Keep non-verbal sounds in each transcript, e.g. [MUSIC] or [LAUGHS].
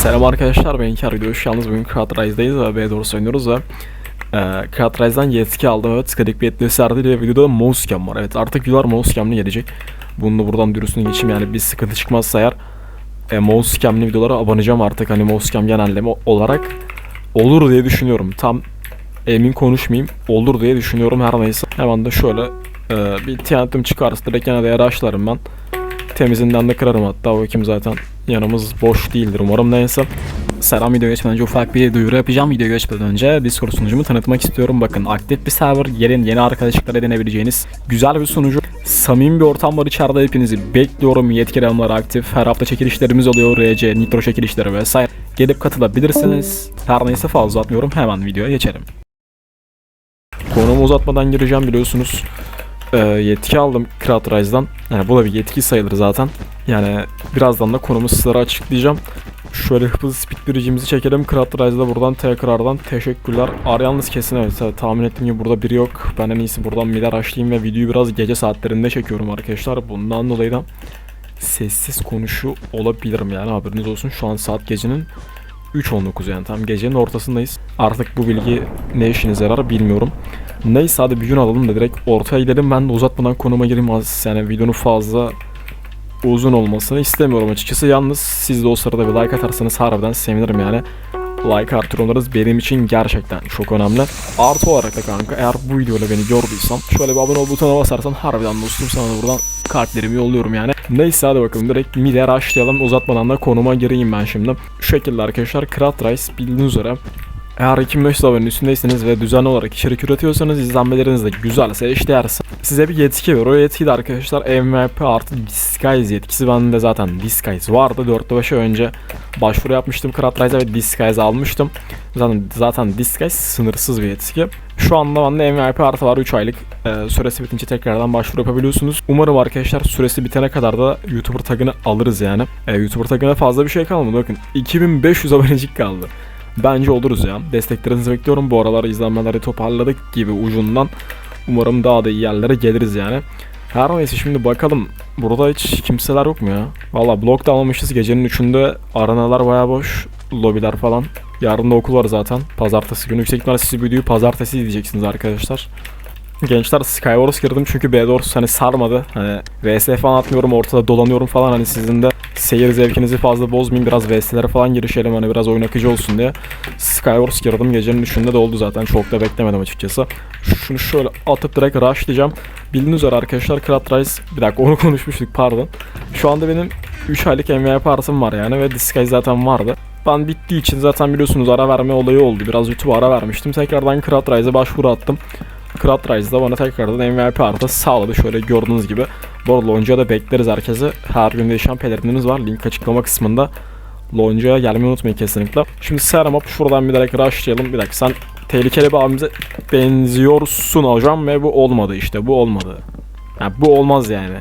Selam arkadaşlar ben Video hoş geldiniz. Bugün Krat Rise'dayız ve B doğrusu oynuyoruz ve e, Rise'dan yetki aldım. Evet sıkadık bir etkisi verdi ve videoda mouse cam var. Evet artık videolar mouse cam'lı gelecek. Bunu da buradan dürüstüne geçeyim yani bir sıkıntı çıkmazsa eğer e, mouse cam'lı videolara abanacağım artık. Hani mouse cam genelleme olarak olur diye düşünüyorum. Tam emin konuşmayayım. Olur diye düşünüyorum her neyse. Hemen de şöyle e, bir TNT'm çıkarsa direkt gene de yaraşlarım ben. Temizinden de kırarım hatta o kim zaten yanımız boş değildir umarım neyse. Selam video geçmeden önce ufak bir duyuru yapacağım. Video geçmeden önce Discord sunucumu tanıtmak istiyorum. Bakın aktif bir server, gelin yeni arkadaşlıklar edinebileceğiniz güzel bir sunucu. Samimi bir ortam var içeride hepinizi bekliyorum. Yetkili alanlar aktif. Her hafta çekilişlerimiz oluyor. RC, Nitro çekilişleri vesaire. Gelip katılabilirsiniz. Her neyse fazla uzatmıyorum. Hemen videoya geçelim. Konumu uzatmadan gireceğim biliyorsunuz. Ee, yetki aldım Krat Rise'dan. Yani bu da bir yetki sayılır zaten. Yani birazdan da konumu sizlere açıklayacağım. Şöyle hızlı speed biricimizi çekelim. Krat Rise'da buradan tekrardan teşekkürler. Ar yalnız kesin evet, evet tahmin ettiğim gibi burada biri yok. Ben en iyisi buradan miler açlayayım ve videoyu biraz gece saatlerinde çekiyorum arkadaşlar. Bundan dolayı da sessiz konuşu olabilirim yani haberiniz olsun. Şu an saat gecenin 3.19 yani tam gecenin ortasındayız. Artık bu bilgi ne işinize yarar bilmiyorum. Neyse hadi bir gün alalım da direkt ortaya gidelim. Ben de uzatmadan konuma gireyim yani videonun fazla uzun olmasını istemiyorum açıkçası. Yalnız siz de o sırada bir like atarsanız harbiden sevinirim yani. Like artırımlarınız benim için gerçekten çok önemli. Artı olarak da kanka eğer bu videoyla beni gördüysen şöyle bir abone ol butonuna basarsan harbiden dostum sana da buradan kartlarımı yolluyorum yani. Neyse hadi bakalım direkt mide başlayalım uzatmadan da konuma gireyim ben şimdi. Şu şekilde arkadaşlar Krat Rice bildiğiniz üzere eğer 2500 abonenin üstündeyseniz ve düzenli olarak içerik üretiyorsanız izlenmeleriniz de güzelse eşdeğerse size bir yetki ver. O yetki de arkadaşlar MVP artı Disguise yetkisi. Bende zaten Disguise vardı. 4-5 ay önce başvuru yapmıştım Kratrize'a ve Disguise almıştım. Zaten, zaten Disguise sınırsız bir yetki. Şu anda bende MVP artı var 3 aylık. Ee, süresi bitince tekrardan başvuru yapabiliyorsunuz. Umarım arkadaşlar süresi bitene kadar da YouTuber tagını alırız yani. Ee, YouTuber tagına fazla bir şey kalmadı. Bakın 2500 abonecik kaldı. Bence oluruz ya. Desteklerinizi bekliyorum. Bu aralar izlenmeleri toparladık gibi ucundan. Umarım daha da iyi yerlere geliriz yani. Her neyse şimdi bakalım. Burada hiç kimseler yok mu ya? Valla blok da almamışız. Gecenin 3'ünde aranalar baya boş. Lobiler falan. Yarın da okul var zaten. Pazartesi günü. Yüksek ihtimalle siz videoyu pazartesi izleyeceksiniz arkadaşlar. Gençler Skywars girdim çünkü B4 hani sarmadı. Hani VS falan atmıyorum ortada dolanıyorum falan hani sizin de seyir zevkinizi fazla bozmayayım biraz VS'lere falan girişelim hani biraz oyun akıcı olsun diye. Skywars girdim gecenin üçünde de oldu zaten çok da beklemedim açıkçası. Şunu şöyle atıp direkt rushlayacağım. Bildiğiniz üzere arkadaşlar Krat Rise bir dakika onu [LAUGHS] konuşmuştuk pardon. Şu anda benim 3 aylık MVP artım var yani ve Disguise zaten vardı. Ben bittiği için zaten biliyorsunuz ara verme olayı oldu. Biraz YouTube ara vermiştim. Tekrardan Krat Rise'e başvuru attım. Krat Rise'da bana tekrardan MVP artı sağladı. Şöyle gördüğünüz gibi. Bu arada Lonca'ya da bekleriz herkese. Her gün değişen pelerinimiz var. Link açıklama kısmında. Lonca'ya gelmeyi unutmayın kesinlikle. Şimdi serum up şuradan bir direkt rushlayalım. Bir dakika sen tehlikeli bir abimize benziyorsun hocam ve bu olmadı işte. Bu olmadı. Yani bu olmaz yani.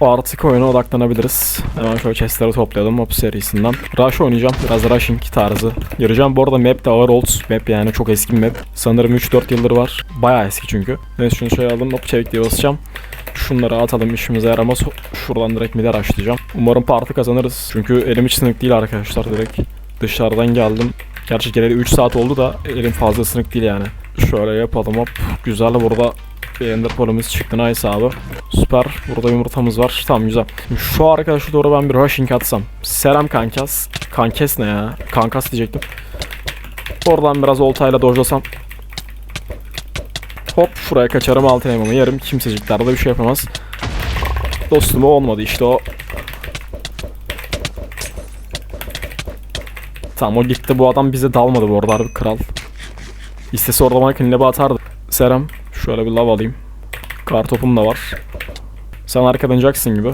Artık oyuna odaklanabiliriz. Hemen şöyle chestleri toplayalım Map serisinden. Rush oynayacağım. Biraz rushing tarzı. Gireceğim. Bu arada map de ağır old map yani çok eski bir map. Sanırım 3-4 yıldır var. Bayağı eski çünkü. Neyse şunu şöyle alalım. Hop çevik diye basacağım. Şunları atalım işimize yaramaz. Şuradan direkt mide rushlayacağım. Umarım parti kazanırız. Çünkü elim hiç sınık değil arkadaşlar direkt. Dışarıdan geldim. Gerçi geleli 3 saat oldu da elim fazla sınık değil yani. Şöyle yapalım hop. Güzel burada bir ender polimiz çıktı nice abi. Süper. Burada yumurtamız var. Tamam güzel. Şu arkadaşı doğru ben bir rushing atsam. Selam kankas. Kankes ne ya? Kankas diyecektim. Oradan biraz oltayla dojlasam. Hop şuraya kaçarım altın elmamı yerim. Kimsecikler de bir şey yapamaz. Dostum o olmadı işte o. Tamam o gitti bu adam bize dalmadı bu arada kral. İstese orada bana clean'e atardı. Selam. Şöyle bir lav alayım. Kar topum da var. Sen arkadan Jackson gibi.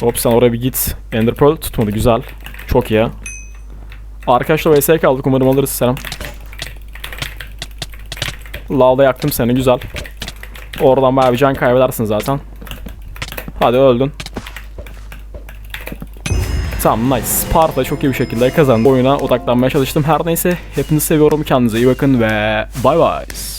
Hop sen oraya bir git. Ender Pearl tutmadı güzel. Çok iyi. Arkadaşlar VS'ye kaldık umarım alırız selam. Lavda yaktım seni güzel. Oradan bayağı bir can kaybedersin zaten. Hadi öldün. Tamam nice. Sparta çok iyi bir şekilde kazandı. Oyuna odaklanmaya çalıştım. Her neyse hepinizi seviyorum. Kendinize iyi bakın ve bye bye.